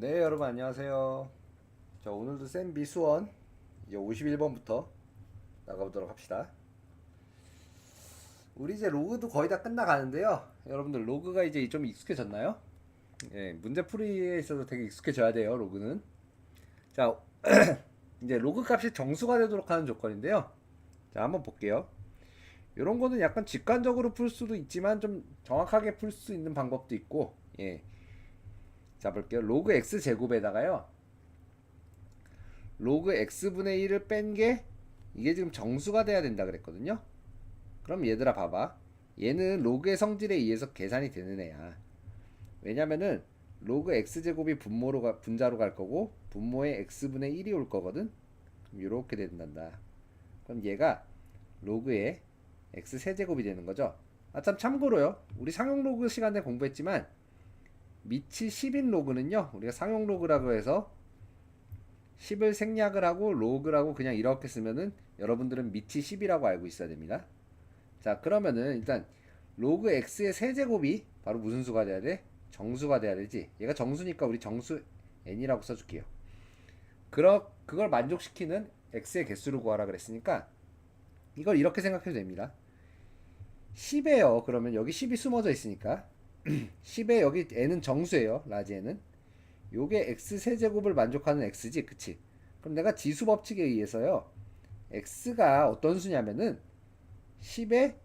네 여러분 안녕하세요. 자 오늘도 쌤 미수원 이제 51번부터 나가보도록 합시다. 우리 이제 로그도 거의 다 끝나가는데요. 여러분들 로그가 이제 좀 익숙해졌나요? 예, 문제 풀이에 있어서 되게 익숙해져야 돼요 로그는. 자 이제 로그 값이 정수가 되도록 하는 조건인데요. 자 한번 볼게요. 이런 거는 약간 직관적으로 풀 수도 있지만 좀 정확하게 풀 수 있는 방법도 있고 예. 자 볼게요. 로그 x 제곱에다가요. 로그 x분의 1을 뺀 게 이게 지금 정수가 돼야 된다 그랬거든요. 그럼 얘들아 봐봐. 얘는 로그의 성질에 의해서 계산이 되는 애야. 왜냐면은 로그 x 제곱이 분모로 가, 분자로 갈 거고 분모에 x분의 1이 올 거거든. 그럼 이렇게 된단다. 그럼 얘가 로그의 x 세제곱이 되는 거죠. 아 참 참고로요. 우리 상용 로그 시간에 공부했지만 밑이 10인 로그는요 우리가 상용 로그라고 해서 10을 생략을 하고 로그라고 그냥 이렇게 쓰면은 여러분들은 밑이 10이라고 알고 있어야 됩니다. 자 그러면은 일단 로그 x의 세제곱이 바로 무슨 수가 돼야 돼? 정수가 돼야 되지. 얘가 정수니까 우리 정수 n이라고 써줄게요. 그러, 그걸 만족시키는 x의 개수를 구하라 그랬으니까 이걸 이렇게 생각해도 됩니다. 10에요. 그러면 여기 10이 숨어져 있으니까 10에 여기 n은 정수예요. 라지 n은. 요게 x 세제곱을 만족하는 x지. 그치? 그럼 내가 지수 법칙에 의해서요. x가 어떤 수냐면은 10의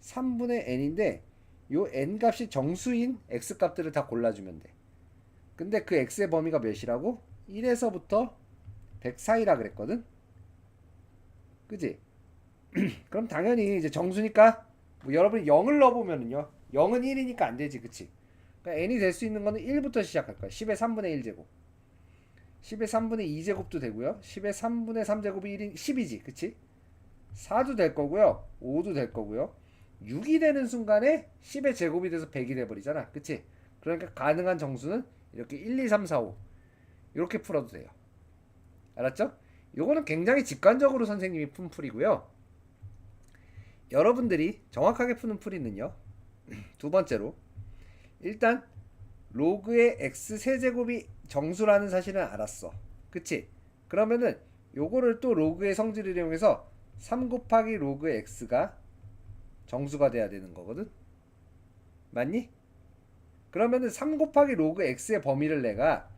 3분의 n인데 요 n 값이 정수인 x 값들을 다 골라주면 돼. 근데 그 x의 범위가 몇이라고? 1에서부터 100 사이라 그랬거든? 그지? 그럼 당연히 이제 정수니까 뭐 여러분이 0을 넣어보면은요. 0은 1이니까 안 되지, 그치? 그러니까 n이 될 수 있는 거는 1부터 시작할 거야. 10의 3분의 1제곱. 10의 3분의 2제곱도 되고요. 10의 3분의 3제곱이 1인 10이지, 그치? 4도 될 거고요. 5도 될 거고요. 6이 되는 순간에 10의 제곱이 돼서 100이 돼버리잖아, 그치? 그러니까 가능한 정수는 이렇게 1, 2, 3, 4, 5 이렇게 풀어도 돼요. 알았죠? 요거는 굉장히 직관적으로 선생님이 푼 풀이고요. 여러분들이 정확하게 푸는 풀이는요. 두 번째로 일단 로그의 x 세제곱이 정수라는 사실은 알았어. 그치? 그러면은 요거를 또 로그의 성질을 이용해서 3 곱하기 로그 x가 정수가 돼야 되는 거거든. 맞니? 그러면은 3 곱하기 로그 x의 범위를 내가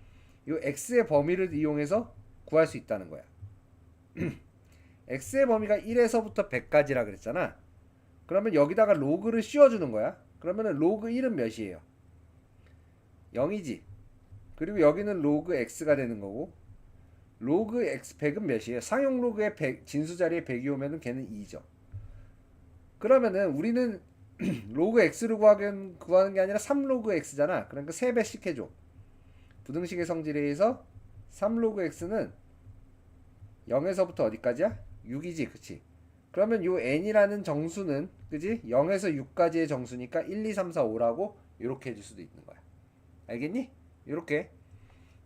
요 x의 범위를 이용해서 구할 수 있다는 거야. x의 범위가 1에서부터 100까지라 그랬잖아. 그러면 여기다가 로그를 씌워주는 거야. 그러면은 로그 1은 몇이에요? 0이지. 그리고 여기는 로그 x가 되는 거고 로그 x 100은 몇이에요? 상용 로그의 100, 진수 자리에 100이 오면은 걔는 2죠. 그러면은 우리는 로그 x를 구하는, 구하는 게 아니라 3로그 x잖아. 그러니까 3배씩 해줘. 부등식의 성질에 의해서 3로그 x는 0에서부터 어디까지야? 6이지, 그치? 그러면 요 n이라는 정수는 그지? 0에서 6까지의 정수니까 1, 2, 3, 4, 5라고 이렇게 해줄 수도 있는 거야. 알겠니? 이렇게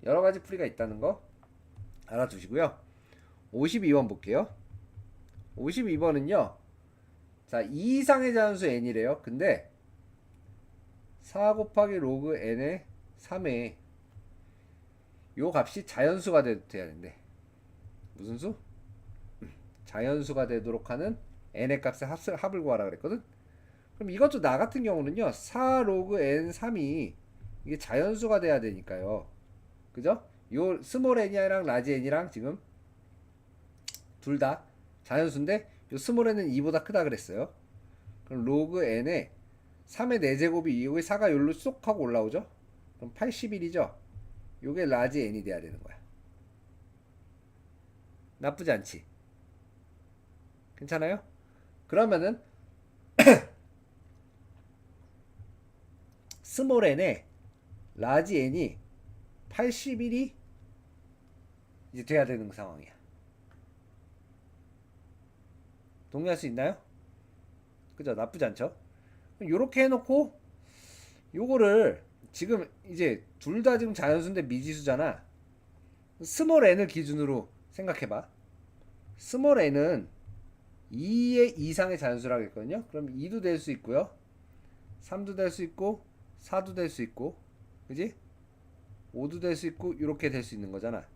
여러 가지 풀이가 있다는 거 알아두시고요. 52번 볼게요. 52번은요. 자, 2 이상의 자연수 n이래요. 근데 4 곱하기 로그 n의 3에 요 값이 자연수가 돼, 돼야 된대. 무슨 수? 자연수가 되도록 하는 n의 값의 합을, 합을 구하라 그랬거든. 그럼 이것도 나 같은 경우는요. 4 로그 n 3이 이게 자연수가 돼야 되니까요. 그죠? 요 스몰 n이랑 라지 n이랑 지금 둘 다 자연수인데 요 스몰 n은 2보다 크다 그랬어요. 그럼 로그 n에 3의 4제곱이 이후에 4가 여기로 쏙 하고 올라오죠? 그럼 81이죠? 요게 라지 n이 돼야 되는 거야. 나쁘지 않지? 괜찮아요? 그러면은 스몰 n에 라지 n이 81이 이제 돼야 되는 상황이야. 동의할 수 있나요? 그죠? 나쁘지 않죠? 요렇게 해놓고 요거를 지금 이제 둘 다 지금 자연수인데 미지수잖아. 스몰 n을 기준으로 생각해봐. 스몰 n은 2의 이상의 자연수라고 했거든요. 그럼 2도 될 수 있고요. 3도 될 수 있고 4도 될 수 있고. 그지? 5도 될 수 있고 이렇게 될 수 있는 거잖아.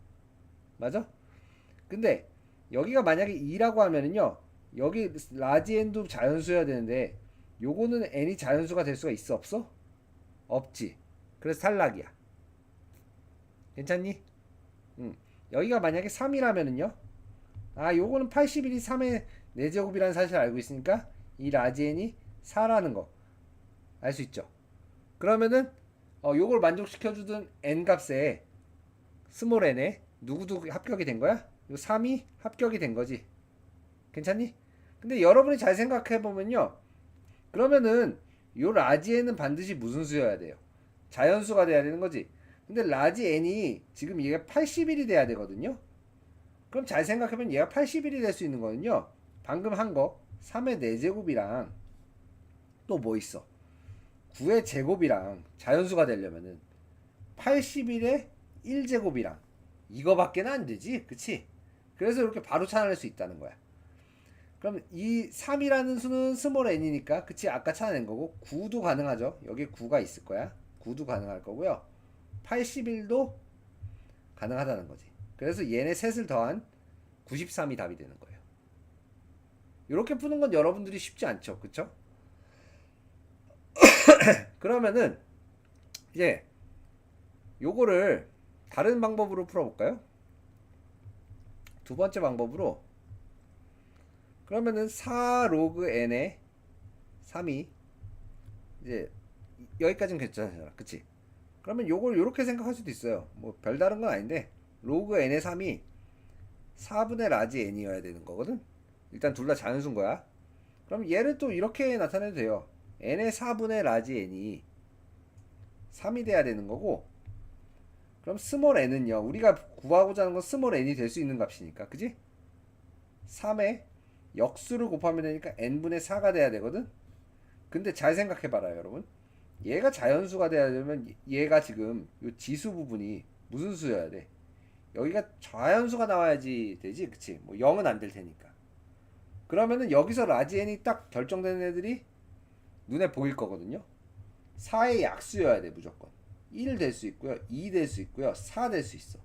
맞아? 근데 여기가 만약에 2라고 하면은요. 여기 라지 n도 자연수여야 되는데 요거는 n이 자연수가 될 수가 있어 없어? 없지. 그래서 탈락이야. 괜찮니? 응. 여기가 만약에 3이라면은요. 아, 요거는 81이 3의 4제곱이라는 사실을 알고 있으니까 이 라지 n이 4라는 거 알 수 있죠. 그러면은 어, 요걸 만족시켜 주던 n 값에 스몰 n에 누구도 합격이 된 거야? 요 3이 합격이 된 거지. 괜찮니? 근데 여러분이 잘 생각해 보면요. 그러면은 요 라지 n은 반드시 무슨 수여야 돼요? 자연수가 돼야 되는 거지. 근데 라지 n이 지금 얘가 81이 돼야 되거든요. 그럼 잘 생각하면 얘가 81이 될 수 있는 거는요. 방금 한 거 3의 4제곱이랑 또 뭐 있어? 9의 제곱이랑 자연수가 되려면은 81의 1제곱이랑 이거밖에는 안 되지. 그치? 그래서 이렇게 바로 찾아낼 수 있다는 거야. 그럼 이 3이라는 수는 스몰 n이니까 그치? 아까 찾아낸 거고 9도 가능하죠. 여기 9가 있을 거야. 9도 가능할 거고요. 81도 가능하다는 거지. 그래서 얘네 셋을 더한 93이 답이 되는 거예요. 이렇게 푸는 건 여러분들이 쉽지 않죠. 그쵸? 그러면은 이제 요거를 다른 방법으로 풀어볼까요? 두 번째 방법으로 그러면은 4 로그 n에 3이 이제 여기까지는 괜찮잖아. 그치? 그러면 요걸 요렇게 생각할 수도 있어요. 뭐 별다른 건 아닌데 로그 n의 3이 4분의 라지 n이어야 되는 거거든. 일단 둘 다 자연수인 거야. 그럼 얘를 또 이렇게 나타내도 돼요. n의 4분의 라지 n이 3이 돼야 되는 거고 그럼 스몰 n은요. 우리가 구하고자 하는 건 스몰 n이 될 수 있는 값이니까. 그지? 3의 역수를 곱하면 되니까 n분의 4가 돼야 되거든. 근데 잘 생각해 봐라, 여러분. 얘가 자연수가 돼야 되면 얘가 지금 요 지수 부분이 무슨 수여야 돼? 여기가 자연수가 나와야지 되지, 그치? 뭐 0은 안 될 테니까. 그러면은 여기서 라지 n이 딱 결정되는 애들이 눈에 보일 거거든요. 4의 약수여야 돼, 무조건. 1 될 수 있고요. 2 될 수 있고요. 4 될 수 있어.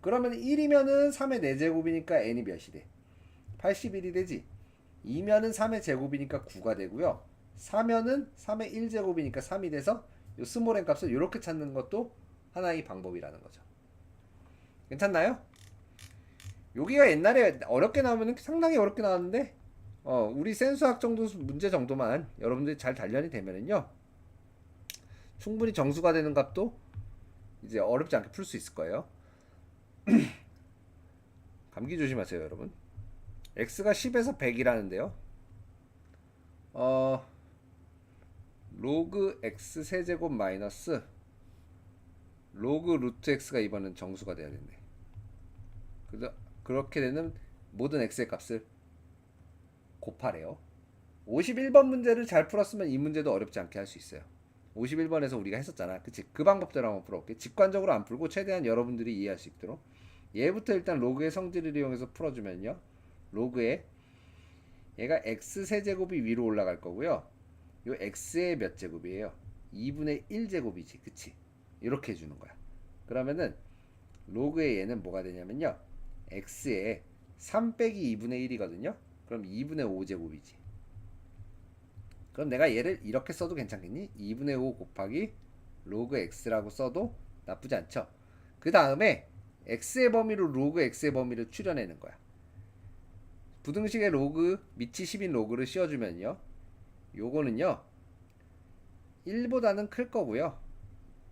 그러면 1이면은 3의 4제곱이니까 n이 몇이 돼? 81이 되지. 2면은 3의 제곱이니까 9가 되고요. 4면은 3의 1제곱이니까 3이 돼서 요 스몰 n 값을 이렇게 찾는 것도 하나의 방법이라는 거죠. 괜찮나요? 여기가 옛날에 어렵게 나오면 상당히 어렵게 나왔는데 어, 우리 센수학 정도 문제 정도만 여러분들이 잘 단련이 되면은요. 충분히 정수가 되는 값도 이제 어렵지 않게 풀 수 있을 거예요. 감기 조심하세요, 여러분. x가 10에서 100이라는데요. 어 로그 x 세제곱 마이너스 로그 루트 x가 이번엔 정수가 돼야 된대. 그래서 그렇게 되는 모든 x의 값을 곱하래요. 51번 문제를 잘 풀었으면 이 문제도 어렵지 않게 할 수 있어요. 51번에서 우리가 했었잖아. 그치? 그 방법대로 한번 풀어볼게. 직관적으로 안 풀고 최대한 여러분들이 이해할 수 있도록. 얘부터 일단 로그의 성질을 이용해서 풀어주면요. 로그에 얘가 x 세제곱이 위로 올라갈 거고요. 요 x의 몇 제곱이에요? 2분의 1제곱이지. 그치? 이렇게 해주는 거야. 그러면은 로그의 얘는 뭐가 되냐면요. x에 3 빼기 2분의 1이거든요. 그럼 2분의 5제곱이지. 그럼 내가 얘를 이렇게 써도 괜찮겠니? 2분의 5 곱하기 로그 x라고 써도 나쁘지 않죠. 그 다음에 x의 범위로 로그 x의 범위를 추려내는 거야. 부등식의 로그 밑이 10인 로그를 씌워주면요. 요거는요. 1보다는 클 거고요.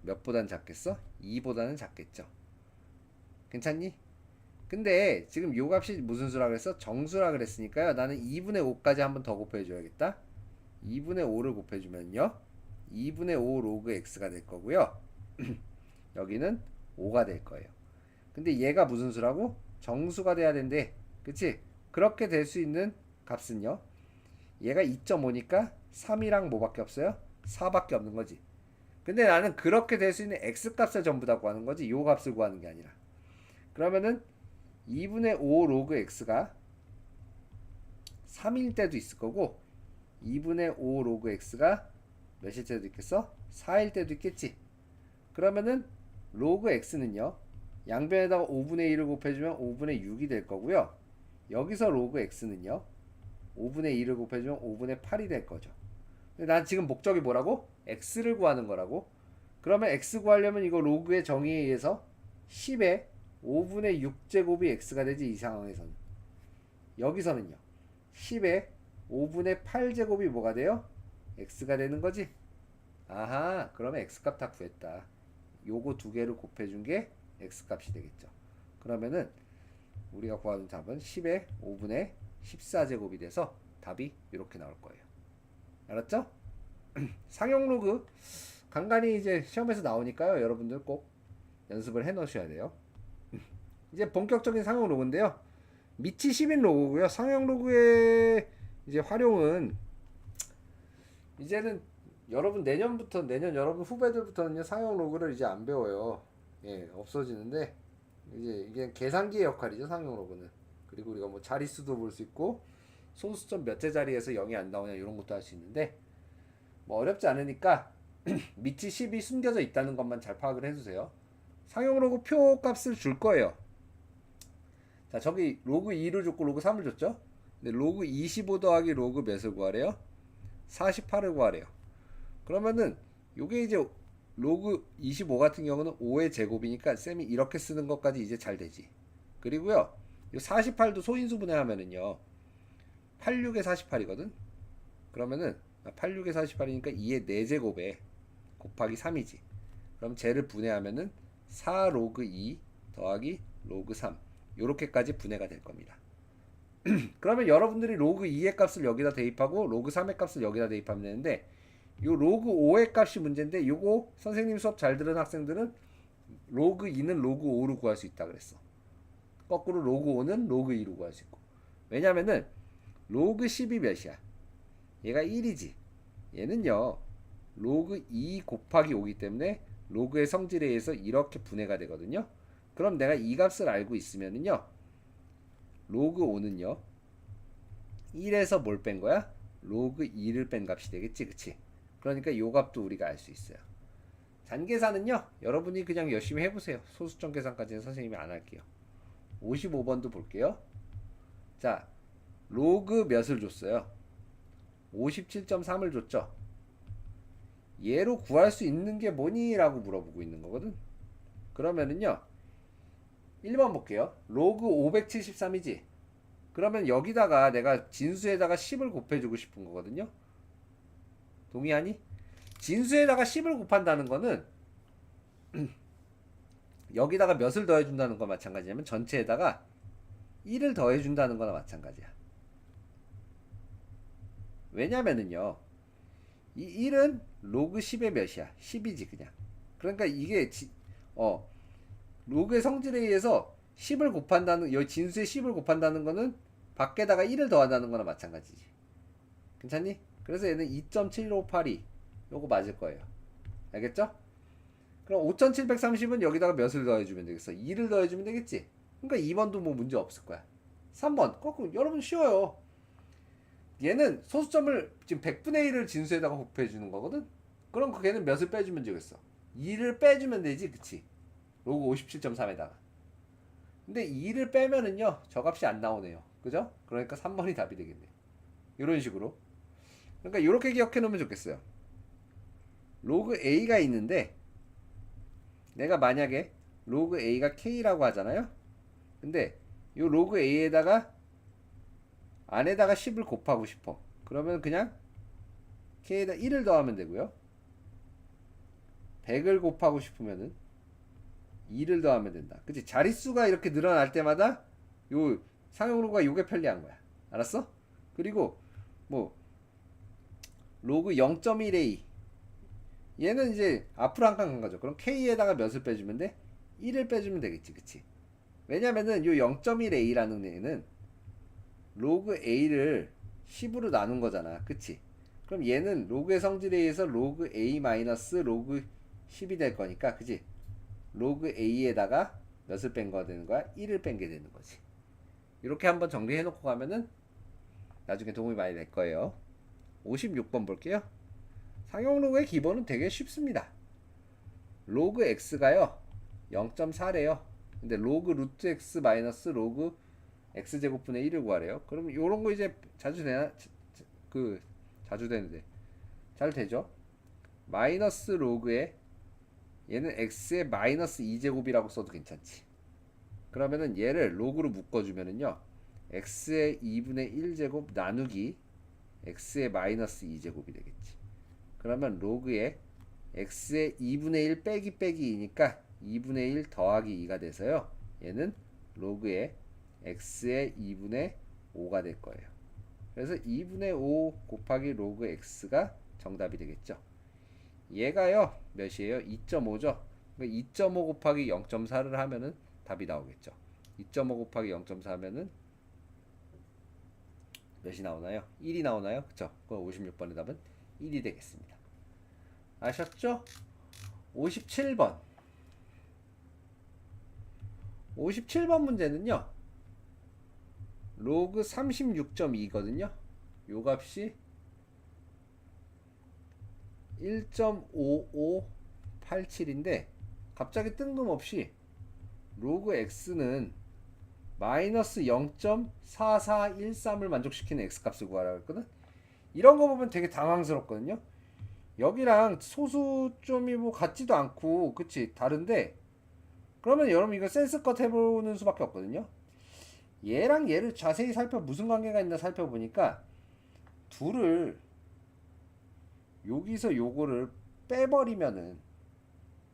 몇보다는 작겠어? 2보다는 작겠죠. 괜찮니? 근데 지금 요 값이 무슨 수라 그랬어? 정수라 그랬으니까요. 나는 2분의 5까지 한번 더 곱해줘야겠다. 2분의 5를 곱해주면요. 2분의 5 로그 x가 될 거고요. 여기는 5가 될 거예요. 근데 얘가 무슨 수라고? 정수가 돼야 된대. 그치? 그렇게 될 수 있는 값은요. 얘가 2.5니까 3이랑 뭐밖에 없어요? 4밖에 없는 거지. 근데 나는 그렇게 될 수 있는 x 값을 전부 다 구하는 거지. 요 값을 구하는 게 아니라. 그러면은 2분의 5 로그 x가 3일 때도 있을 거고 2분의 5 로그 x가 몇일 때도 있겠어? 4일 때도 있겠지. 그러면은 로그 x는요. 양변에다가 5분의 1을 곱해주면 5분의 6이 될 거고요. 여기서 로그 x는요. 5분의 1을 곱해주면 5분의 8이 될 거죠. 근데 난 지금 목적이 뭐라고? x를 구하는 거라고. 그러면 x 구하려면 이거 로그의 정의에 의해서 10에 5분의 6제곱이 x가 되지 이 상황에서는. 여기서는요. 10에 5분의 8제곱이 뭐가 돼요? x가 되는 거지. 아하, 그러면 x값 다 구했다. 요거 두 개를 곱해준 게 x값이 되겠죠. 그러면은 우리가 구하는 답은 10의 5분의 14제곱이 돼서 답이 이렇게 나올 거예요. 알았죠? 상용 로그 간간히 이제 시험에서 나오니까요. 여러분들 꼭 연습을 해 놓으셔야 돼요. 이제 본격적인 상용 로그인데요. 밑이 10인 로그고요. 상용 로그의 이제 활용은 이제는 여러분 내년부터 내년 여러분 후배들부터는요 상용 로그를 이제 안 배워요. 예, 없어지는데 이제 이게 계산기의 역할이죠 상용 로그는. 그리고 우리가 뭐 자릿수도 볼 수 있고 소수점 몇째 자리에서 0이 안 나오냐 이런 것도 할 수 있는데 뭐 어렵지 않으니까 밑이 10이 숨겨져 있다는 것만 잘 파악을 해주세요. 상용 로그 표 값을 줄 거예요. 자 저기 로그 2를 줬고 로그 3을 줬죠. 근데 로그 25 더하기 로그 몇을 구하래요? 48을 구하래요. 그러면은 요게 이제 로그 25 같은 경우는 5의 제곱이니까 쌤이 이렇게 쓰는 것까지 이제 잘 되지. 그리고요. 요 48도 소인수 분해하면은요. 86에 48이거든. 그러면은 86에 48이니까 2의 4제곱에 곱하기 3이지. 그럼 쟤를 분해하면은 4 로그 2 더하기 로그 3 요렇게까지 분해가 될 겁니다. 그러면 여러분들이 로그 2의 값을 여기다 대입하고 로그 3의 값을 여기다 대입하면 되는데 요 로그 5의 값이 문제인데 요거 선생님 수업 잘 들은 학생들은 로그 2는 로그 5로 구할 수 있다 그랬어. 거꾸로 로그 5는 로그 2로 구할 수 있고. 왜냐면은 로그 10이 몇이야? 얘가 1이지. 얘는요. 로그 2 곱하기 5기 때문에 로그의 성질에 의해서 이렇게 분해가 되거든요. 그럼 내가 이 값을 알고 있으면은요. 로그 5는요. 1에서 뭘 뺀 거야? 로그 2를 뺀 값이 되겠지. 그치? 그러니까 요 값도 우리가 알 수 있어요. 잔계산은요. 여러분이 그냥 열심히 해보세요. 소수점 계산까지는 선생님이 안 할게요. 55번도 볼게요. 자, 로그 몇을 줬어요? 57.3을 줬죠? 얘로 구할 수 있는 게 뭐니? 라고 물어보고 있는 거거든. 그러면은요. 1번 볼게요. 로그 573이지? 그러면 여기다가 내가 진수에다가 10을 곱해주고 싶은 거거든요. 동의하니? 진수에다가 10을 곱한다는 거는 여기다가 몇을 더해준다는 거 마찬가지냐면 전체에다가 1을 더해준다는 거나 마찬가지야. 왜냐면은요. 이 1은 로그 10의 몇이야? 10이지 그냥. 그러니까 이게 지, 어 로그의 성질에 의해서 10을 곱한다는 여기 진수에 10을 곱한다는 거는 밖에다가 1을 더한다는 거나 마찬가지지. 괜찮니? 그래서 얘는 2.7582 요거 맞을 거예요. 알겠죠? 그럼 5730은 여기다가 몇을 더해주면 되겠어? 2를 더해주면 되겠지? 그러니까 2번도 뭐 문제 없을 거야. 3번 거꾸로 여러분 쉬워요. 얘는 소수점을 지금 100분의 1을 진수에다가 곱해주는 거거든? 그럼 그 걔는 몇을 빼주면 되겠어? 2를 빼주면 되지 그치? 로그 57.3에다가. 근데 2를 빼면은요 저 값이 안 나오네요. 그죠? 그러니까 3번이 답이 되겠네요. 이런 식으로. 그러니까 이렇게 기억해 놓으면 좋겠어요. 로그 A가 있는데 내가 만약에 로그 A가 K라고 하잖아요? 근데 이 로그 A에다가 안에다가 10을 곱하고 싶어. 그러면 그냥 K에다 1을 더하면 되고요. 100을 곱하고 싶으면은 2를 더하면 된다. 그치? 자릿수가 이렇게 늘어날 때마다 요 상용로가 요게 편리한 거야. 알았어? 그리고 뭐 로그 0.1a 얘는 이제 앞으로 한 칸 간 거죠. 그럼 k에다가 몇을 빼주면 돼? 1을 빼주면 되겠지. 그치? 왜냐면은 요 0.1a라는 얘는 로그 a를 10으로 나눈 거잖아. 그치? 그럼 얘는 로그의 성질에 의해서 로그 a 마이너스 로그 10이 될 거니까 그치? 로그 a에다가 몇을 뺀 거가 되는 거야? 1을 뺀 게 되는 거지. 이렇게 한번 정리해 놓고 가면은 나중에 도움이 많이 될 거예요. 56번 볼게요. 상용 로그의 기본은 되게 쉽습니다. 로그 x가요. 0.4래요. 근데 로그 루트 x 마이너스 로그 x 제곱분의 1을 구하래요. 그럼 요런 거 이제 자주 되나? 그 자주 되는데 잘 되죠? 마이너스 로그에 얘는 x의 마이너스 2제곱이라고 써도 괜찮지. 그러면은 얘를 로그로 묶어주면은요. x의 2분의 1제곱 나누기 x의 마이너스 2제곱이 되겠지. 그러면 로그에 x의 2분의 1 빼기 빼기 2니까 2분의 1 더하기 2가 돼서요. 얘는 로그에 x의 2분의 5가 될 거예요. 그래서 2분의 5 곱하기 로그 x가 정답이 되겠죠. 얘가요 몇이에요? 2.5죠. 2.5 곱하기 0.4를 하면은 답이 나오겠죠. 2.5 곱하기 0.4 하면은 몇이 나오나요? 1이 나오나요? 그쵸? 그럼 56번의 답은 1이 되겠습니다. 아셨죠? 57번. 57번 문제는요. 로그 36.2거든요. 요 값이 1.5587인데 갑자기 뜬금없이 로그 x는 마이너스 0.4413을 만족시키는 x 값을 구하라고 했거든. 이런 거 보면 되게 당황스럽거든요. 여기랑 소수점이 뭐 같지도 않고 그치 다른데 그러면 여러분 이거 센스컷 해보는 수밖에 없거든요. 얘랑 얘를 자세히 살펴 무슨 관계가 있나 살펴보니까 둘을 여기서 요거를 빼버리면은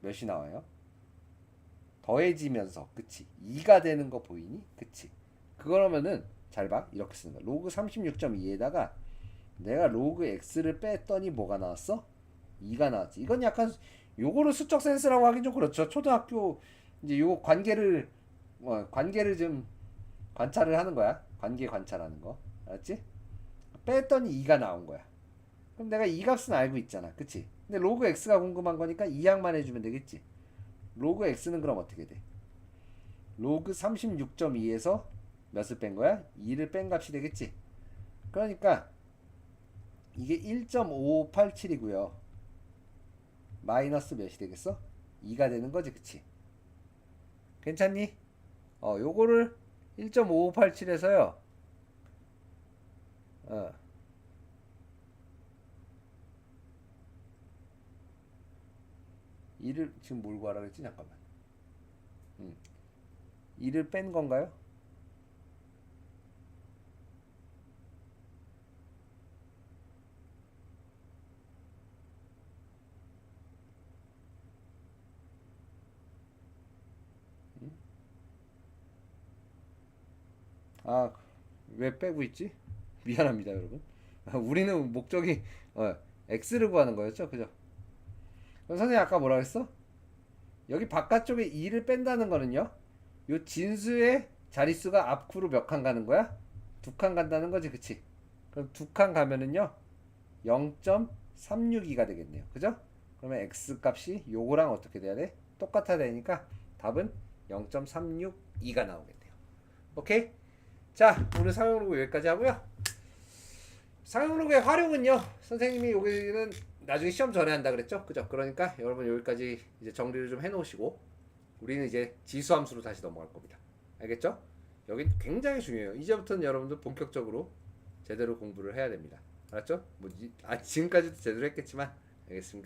몇이 나와요? 더해지면서 그치? 2가 되는 거 보이니? 그치? 그러면은 잘 봐. 이렇게 쓰는 거야. 로그 36.2에다가 내가 로그 x를 뺐더니 뭐가 나왔어? 2가 나왔지. 이건 약간 요거를 수적 센스라고 하긴 좀 그렇죠. 초등학교 이제 요 관계를 어, 관계를 좀 관찰을 하는 거야. 관계 관찰하는 거. 알았지? 뺐더니 2가 나온 거야 그럼 내가 이 값은 알고 있잖아 그치? 근데 로그 x가 궁금한 거니까 이항만 해주면 되겠지 로그 x는 그럼 어떻게 돼? 로그 36.2에서 몇을 뺀 거야? 2를 뺀 값이 되겠지. 그러니까 이게 1.5587이고요. 마이너스 몇이 되겠어? 2가 되는 거지, 그치? 괜찮니? 어, 요거를 1.5587에서요. 어. 이를 지금 뭘 구하라 그랬지? 잠깐만. 음. 이를 뺀 건가요? 음? 아, 왜 빼고 있지? 미안합니다, 여러분. 우리는 목적이 어, x를 구하는 거였죠, 그죠? 그럼 선생님 아까 뭐라 그랬어? 여기 바깥쪽에 2를 뺀다는 거는요. 요 진수의 자릿수가 앞으로 몇 칸 가는 거야? 두 칸 간다는 거지, 그치? 그럼 두 칸 가면은요. 0.362가 되겠네요. 그죠? 그러면 x 값이 요거랑 어떻게 돼야 돼? 똑같아야 되니까 답은 0.362가 나오겠네요. 오케이? 자, 오늘 사용로그 여기까지 하고요. 사용로그의 활용은요. 선생님이 여기는 나중에 시험 전에 한다 그랬죠? 그죠? 그러니까 여러분 여기까지 이제 정리를 좀 해놓으시고 우리는 이제 지수함수로 다시 넘어갈 겁니다. 알겠죠? 여기 굉장히 중요해요. 이제부터는 여러분들 본격적으로 제대로 공부를 해야 됩니다. 알았죠? 뭐 이- 아, 지금까지도 제대로 했겠지만 알겠습니까?